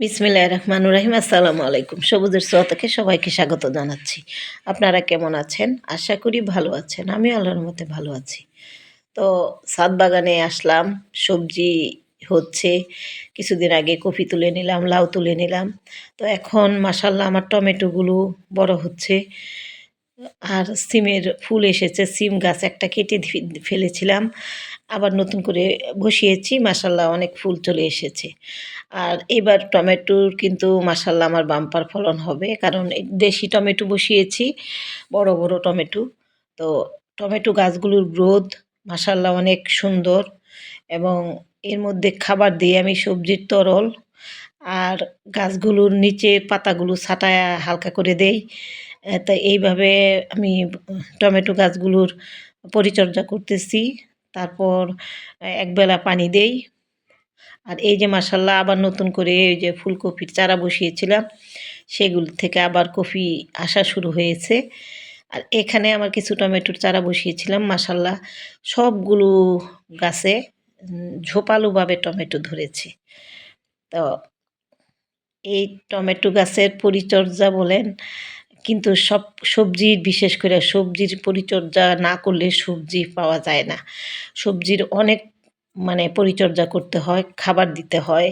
বিসমিল্লাহ রহমানুর রহিম। আসসালামু আলাইকুম। সবুজের সোয়া সবাইকে স্বাগত জানাচ্ছি। আপনারা কেমন আছেন? আশা করি ভালো আছেন। আমি আল্লাহর মতে ভালো আছি। তো সাত বাগানে আসলাম, সবজি হচ্ছে, কিছুদিন আগে কফি তুলে নিলাম, লাউ তুলে নিলাম। তো এখন মাসাল্লাহ আমার টমেটোগুলো বড় হচ্ছে। আর সিমের ফুল এসেছে, সিম গাছ একটা কেটে ফেলেছিলাম। আবার নতুন করে বসিয়েছি মাসাল্লাহ অনেক ফুল চলে এসেছে। আর এবার টমেটোর কিন্তু মাসাল্লাহ আমার বাম্পার ফলন হবে, কারণ দেশি টমেটো বসিয়েছি, বড় বড় টমেটো। তো টমেটো গাছগুলোর গ্রোথ মাসাল্লাহ অনেক সুন্দর এবং এর মধ্যে খাবার দিই আমি সবজির তরল আর গাছগুলোর নিচে পাতাগুলো ছাটায় হালকা করে দেই। তা এইভাবে আমি টমেটো গাছগুলোর পরিচর্যা করতেছি। তারপর একবেলা পানি দেই। আর এই যে মাসাল্লাহ আবার নতুন করে এই যে ফুলকপির চারা বসিয়েছিলাম, সেগুলো থেকে আবার কফি আসা শুরু হয়েছে। আর এখানে আমার কিছু টমেটোর চারা বসিয়েছিলাম মাসাল্লাহ সবগুলো গাছে ঝোপালোভাবে টমেটো ধরেছে। তো এই টমেটো গাছের পরিচর্যা বলেন কিন্তু সব সবজির বিশেষ করে সবজির পরিচর্যা না করলে সবজি পাওয়া যায় না। সবজির অনেক মানে পরিচর্যা করতে হয়, খাবার দিতে হয়,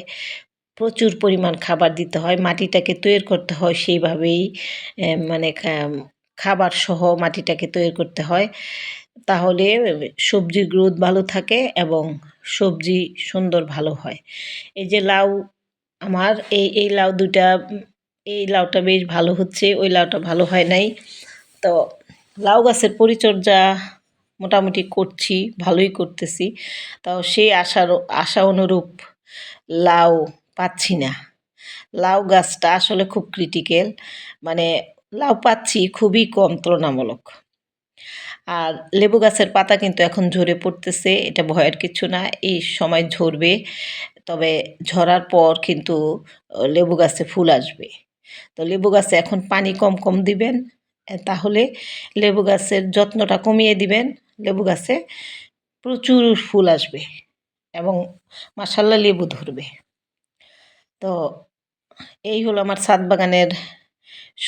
প্রচুর পরিমাণ খাবার দিতে হয়, মাটিটাকে তৈরি করতে হয় সেইভাবেই মানে খাবার সহ মাটিটাকে তৈরি করতে হয়। তাহলে সবজির গ্রোথ ভালো থাকে এবং সবজি সুন্দর ভালো হয়। এই যে লাউ, আমার এই এই লাউ দুটা এই লাউটা বেশ ভালো হচ্ছে, ওই লাউটা ভালো হয় নাই। তো লাউ গাছের পরিচর্যা মোটামুটি করছি, ভালোই করতেছি। তাও সেই আশার, আশা অনুরূপ লাউ পাচ্ছি না। লাউ গাছটা আসলে খুব ক্রিটিক্যাল মানে লাউ পাচ্ছি খুবই কম তুলনামূলক। আর লেবু গাছের পাতা কিন্তু এখন ঝরে পড়তেছে, এটা ভয়ের কিছু না, এই সময় ঝরবে, তবে ঝরার পর কিন্তু লেবু গাছে ফুল আসবে। তো লেবু গাছে এখন পানি কম কম দিবেন। তাহলে লেবু গাছের যত্নটা কমিয়ে দিবেন। লেবু গাছে প্রচুর ফুল আসবে এবং মাসাল্লাহ লেবু ধরবে। তো এই হলো আমার ছাদ বাগানের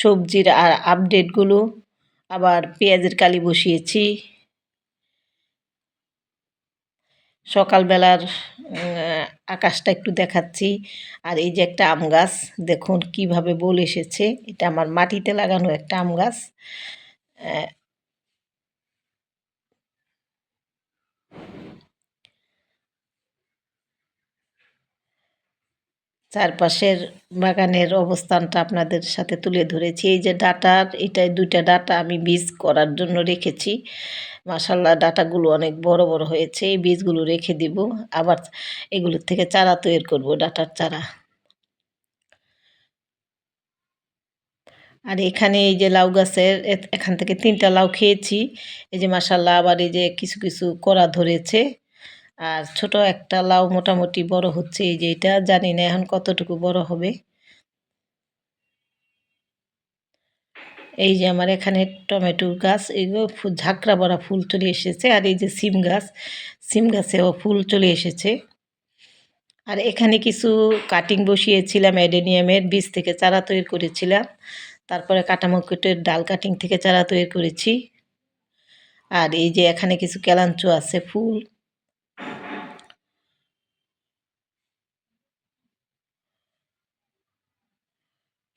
সবজির আর আপডেটগুলো। আবার পেঁয়াজের কালি বসিয়েছি। সকালবেলার আকাশটা একটু দেখাচ্ছি। আর এই যে একটা আম গাছ, দেখুন কীভাবে বল এসেছে। এটা আমার মাটিতে লাগানো একটা আম গাছ। চারপাশের বাগানের অবস্থানটা আপনাদের সাথে তুলে ধরেছি। এই যে ডাটার, এটাই দুইটা ডাটা আমি বীজ করার জন্য রেখেছি। মাসাল্লাহ ডাটাগুলো অনেক বড় বড় হয়েছে। এই বীজগুলো রেখে দিব। আবার এগুলোর থেকে চারা তৈরি করব, ডাটার চারা। আর এখানে এই যে লাউ গাছের এখান থেকে তিনটা লাউ খেয়েছি। এই যে মাসাল্লাহ আবার এই যে কিছু কিছু করা ধরেছে। আর ছোট একটা লাউ মোটামুটি বড় হচ্ছে, এই যে এটা জানি না এখন কতটুকু বড় হবে। এই যে আমার এখানে টমেটোর গাছ, এগুলো ঝাঁকড়া ভরা ফুল চলে এসেছে, আর এই যে সিম গাছ, সিম গাছেও ফুল চলে এসেছে। আর এখানে কিছু কাটিং বসিয়েছিলাম, অ্যাডেনিয়ামের বীজ থেকে চারা তৈরি করেছিলাম। তারপরে কাটামকুটের ডাল কাটিং থেকে চারা তৈরি করেছি। আর এই যে এখানে কিছু কেলাঞ্চু আছে, ফুল।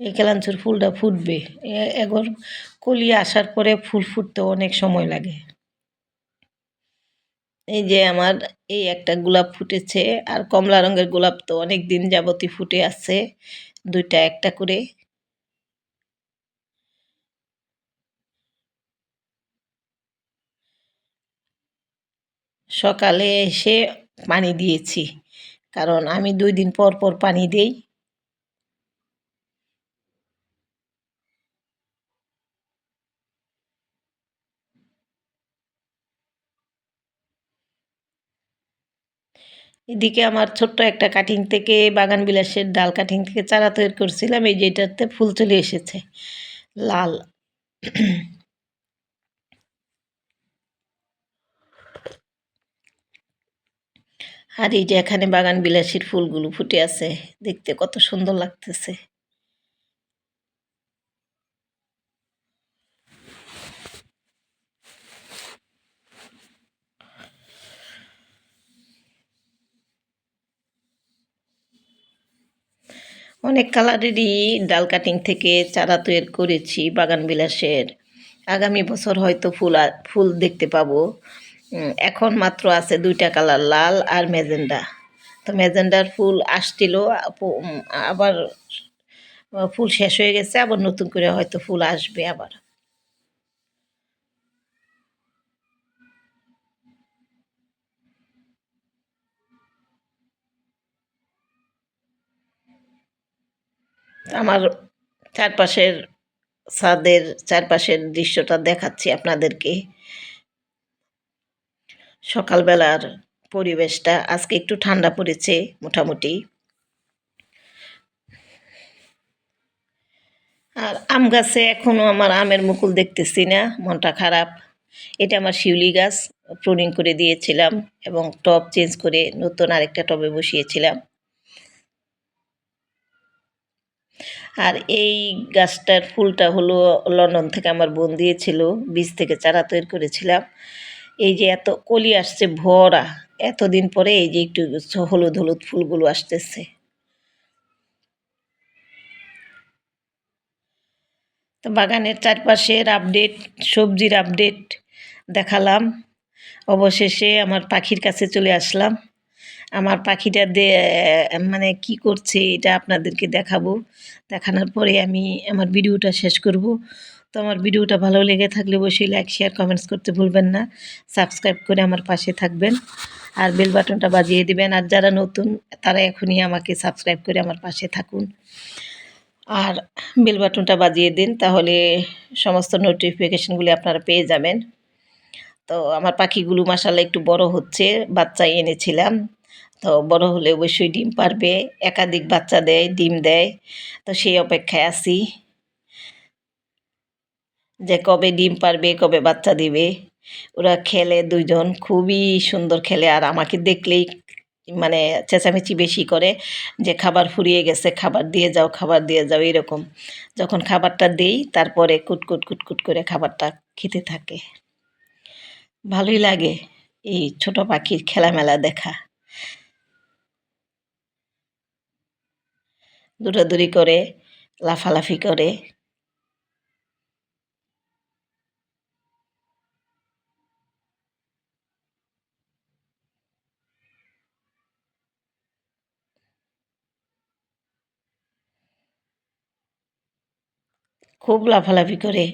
এই কেলাঞ্চুর ফুলটা ফুটবে। এগর কলি আসার পরে ফুল ফুটতে অনেক সময় লাগে। এই যে আমার এই একটা গোলাপ ফুটেছে, আর কমলা রঙের গোলাপ তো অনেক দিন যাবতই ফুটে আছে, দুইটা একটা করে। সকালে এসে পানি দিয়েছি, কারণ আমি দুই দিন পর পর পানি দেই। এদিকে আমার ছোট্ট একটা কাটিং থেকে বাগান বিলাসের ডাল কাটিং থেকে চারা তৈরি করছিলাম। এই যেটাতে ফুল চলে এসেছে। লাল। আর এই যে এখানে বাগান বিলাসীর ফুলগুলো ফুটে আছে, দেখতে কত সুন্দর লাগতেছে। অনেক কালারেরই ডাল কাটিং থেকে চারা তৈরি করেছি বাগান বিলাসের। আগামী বছর হয়তো ফুল ফুল দেখতে পাবো। এখন মাত্র আছে দুইটা কালার, লাল আর মেজেন্ডা তো মেজেন্ডার ফুল আসছিল আবার ফুল শেষ হয়ে গেছে, আবার নতুন করে হয়তো ফুল আসবে আবার। আমার চারপাশের ছাদের চারপাশের দৃশ্যটা দেখাচ্ছি আপনাদেরকে। সকালবেলার পরিবেশটা, আজকে একটু ঠান্ডা পড়েছে মোটামুটি। আর আম গাছে এখনও আমার আমের মুকুল দেখতেছি না, মনটা খারাপ। এটা আমার শিউলি গাছ, প্রুনিং করে দিয়েছিলাম এবং টব চেঞ্জ করে নতুন আরেকটা টবে বসিয়েছিলাম। আর এই গাছটার ফুলটা হলো লন্ডন থেকে আমার বোন দিয়েছিল, বীজ থেকে চারা তৈরি করেছিলাম। এই যে এত কলি আসছে ভরা, এতদিন পরে এই যে একটু হলুদ হলুদ ফুলগুলো আসতেছে। তো বাগানের চারপাশের আপডেট সবজির আপডেট দেখালাম। অবশেষে আমার পাখির কাছে চলে আসলাম। আমার পাখিটা দে মানে কি করছে এটা আপনাদেরকে দেখাবো। দেখানোর পরে আমি আমার ভিডিওটা শেষ করব। তো আমার ভিডিওটা ভালো লেগে থাকলে অবশ্যই লাইক, শেয়ার কমেন্টস করতে ভুলবেন না। সাবস্ক্রাইব করে আমার পাশে থাকবেন। আর বেল বাটনটা বাজিয়ে দিবেন। আর যারা নতুন, তারা এখনই আমাকে সাবস্ক্রাইব করে আমার পাশে থাকুন। আর বেল বাটনটা বাজিয়ে দিন, তাহলে সমস্ত নোটিফিকেশনগুলি আপনারা পেয়ে যাবেন। তো আমার পাখিগুলো মাসাল্লাহ একটু বড় হচ্ছে বাচ্চা এনেছিলাম। তো বড় হলে অবশ্যই ডিম পারবে, একাধিক বাচ্চা দেয়, ডিম দেয়, তো সেই অপেক্ষায় আছি। যে কবে ডিম পারবে, কবে বাচ্চা দিবে, ওরা খেলে দুইজন, খুবই সুন্দর খেলে। আর আমাকে দেখলেই মানে চেঁচামেচি বেশি করে যে খাবার ফুরিয়ে গেছে, খাবার দিয়ে যাও, খাবার দিয়ে যাও, এরকম। যখন খাবারটা দেই, তারপরে কুটকুট কুটকুট করে খাবারটা খেতে থাকে। ভালোই লাগে এই ছোট পাখির খেলামেলা দেখা। দৌড়াদৌড়ি করে, লাফালাফি করে। খুব লাফালাফি করে।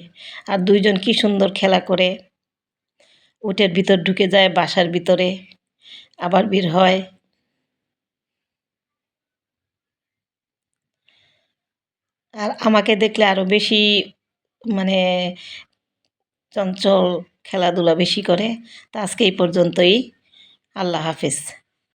আর দুইজন কি সুন্দর খেলা করে। উটের ভিতর ঢুকে যায়, বাসার ভিতরে। আবার বের হয়। আর আমাকে দেখলে আরও বেশি মানে চঞ্চল খেলাধুলা বেশি করে। তা আজকে এই পর্যন্তই। আল্লাহ হাফেজ।